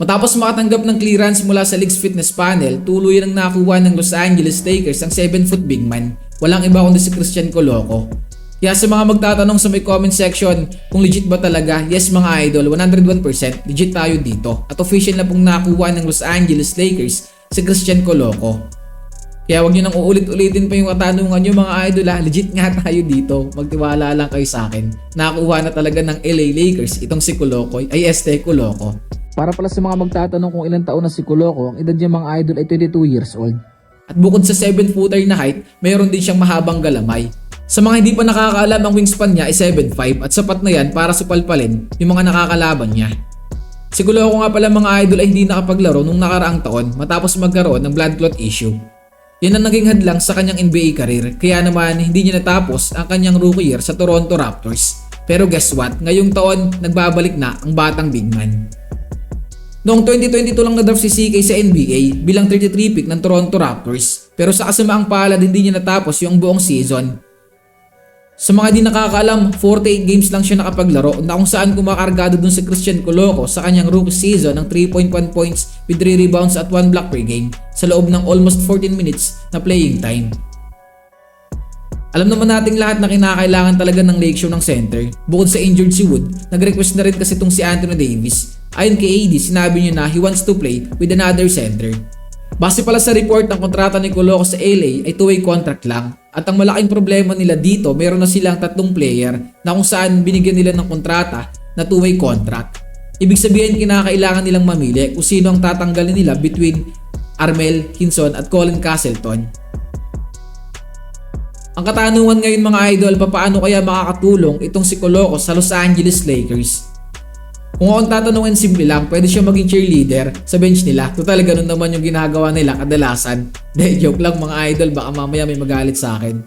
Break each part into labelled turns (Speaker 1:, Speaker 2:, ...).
Speaker 1: Matapos makatanggap ng clearance mula sa League's fitness panel, tuluyan ang nakuha ng Los Angeles Lakers ang 7-foot big man. Walang iba kundi si Christian Coloco. Kaya sa mga magtatanong sa may comment section kung legit ba talaga, yes mga idol, 101% legit tayo dito. At official na pong nakuha ng Los Angeles Lakers si Christian Coloco. Kaya wag nyo nang uulit-ulitin pa yung katanungan nyo mga idol ha. Legit nga tayo dito. Magtiwala lang kayo sa akin. Nakuha na talaga ng LA Lakers itong si Coloco, ay este Coloco.
Speaker 2: Para pala sa mga magtatanong kung ilang taon na si Coloco, ang edad niya mga idol ay 22 years old.
Speaker 1: At bukod sa 7-footer na height, mayroon din siyang mahabang galamay. Sa mga hindi pa nakakaalam, ang wingspan niya ay 7'5 at sapat na yan para supalpalin yung mga nakakalaban niya. Si Coloco nga pala mga idol ay hindi nakapaglaro nung nakaraang taon matapos magkaroon ng blood clot issue. Yan ang naging hadlang sa kanyang NBA career kaya naman hindi niya natapos ang kanyang rookie year sa Toronto Raptors. Pero guess what? Ngayong taon nagbabalik na ang batang big man. Noong 2022 lang na-draft si CK sa NBA bilang 33 pick ng Toronto Raptors pero sa kasamaang palad hindi niya natapos yung buong season. Sa mga di nakakaalam, 48 games lang siya nakapaglaro na kung saan kumakargado dun si Christian Coloco sa kanyang rookie season ng 3.1 points with 3 rebounds at 1 block per game sa loob ng almost 14 minutes na playing time. Alam naman nating lahat na kinakailangan talaga ng Lake Show ng center. Bukod sa injured si Wood, nag-request na rin kasi itong si Anthony Davis. Ayon kay AD, sinabi niya na he wants to play with another center. Base pala sa report ng kontrata ni Coloco sa LA ay two-way contract lang. At ang malaking problema nila dito, meron na silang tatlong player na kung saan binigyan nila ng kontrata na two-way contract. Ibig sabihin kinakailangan nilang mamili kung sino ang tatanggalin nila between Armel Hinson at Colin Castleton. Ang katanungan ngayon mga idol, papaano kaya makakatulong itong si Coloco sa Los Angeles Lakers? Kung akong tatanungin simple lang, pwede siya maging cheerleader sa bench nila. Total, ganun naman yung ginagawa nila kadalasan. De, joke lang mga idol, baka mamaya may magalit sa akin.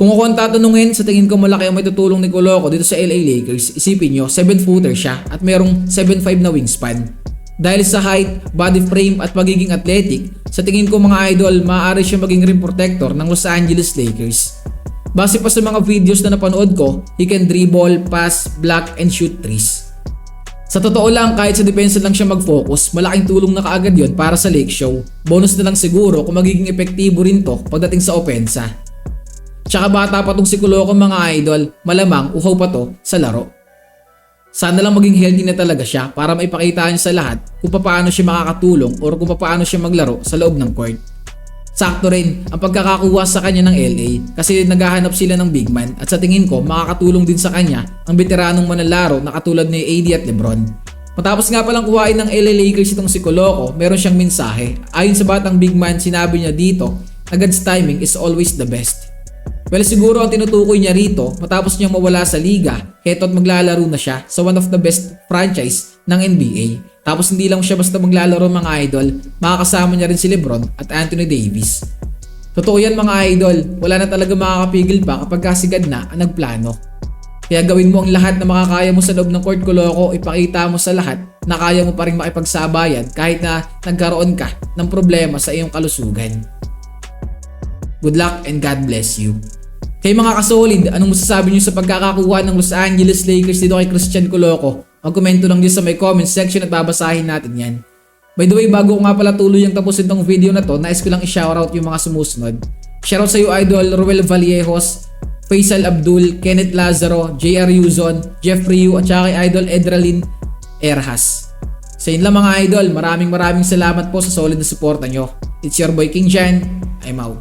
Speaker 1: Kung ako ang tatanungin, sa tingin ko malaki ang may tutulong ni Coloco dito sa LA Lakers. Isipin nyo, 7-footer siya at merong 7'5 na wingspan. Dahil sa height, body frame at pagiging athletic, sa tingin ko mga idol, maaari siya maging rim protector ng Los Angeles Lakers. Base pa sa mga videos na napanood ko, he can dribble, pass, block, and shoot threes. Sa totoo lang, kahit sa depensa lang siya mag-focus, malaking tulong na kaagad yon para sa Lake Show. Bonus na lang siguro kung magiging epektibo rin to pagdating sa opensa. Tsaka bata pa tong si Kuloko mga idol, malamang uhaw pa to sa laro. Sana lang maging healthy na talaga siya para maipakita niya sa lahat kung paano siya makakatulong or kung paano siya maglaro sa loob ng court. Sakto rin ang pagkakakuha sa kanya ng LA kasi naghahanap sila ng big man at sa tingin ko makakatulong din sa kanya ang veteranong manlalaro na katulad ni AD at Lebron. Matapos nga palang kuhain ng LA Lakers itong si Coloco, meron siyang mensahe. Ayon sa batang big man, sinabi niya dito na God's timing is always the best. Well siguro ang tinutukoy niya rito matapos niyang mawala sa liga, heto't maglalaro na siya sa one of the best franchise ng NBA. Tapos hindi lang siya basta maglalaro mga idol, makakasama niya rin si Lebron at Anthony Davis. Totoo yan mga idol, wala na talaga makakapigil pa kapag kasigad na ang nagplano. Kaya gawin mo ang lahat na makakaya mo sa loob ng court koloko, ipakita mo sa lahat na kaya mo pa rin makipagsabayan kahit na nagkaroon ka ng problema sa iyong kalusugan. Good luck and God bless you. Kay mga kasolid, anong masasabi niyo sa pagkakakuha ng Los Angeles Lakers dito kay Christian Coloco? Magkomento lang din sa may comment section at babasahin natin yan. By the way, bago ko nga pala tuloy yung tapusin tong video na to, nais ko lang i-shoutout yung mga sumusunod. Shoutout sa iyo idol Ruel Vallejos, Faisal Abdul, Kenneth Lazaro, JR Yuzon, Jeffrey Yu at saka idol Edralin Erhas. Sa inyo lang mga idol, maraming maraming salamat po sa solid na suporta nyo. It's your boy King Jan, I'm out.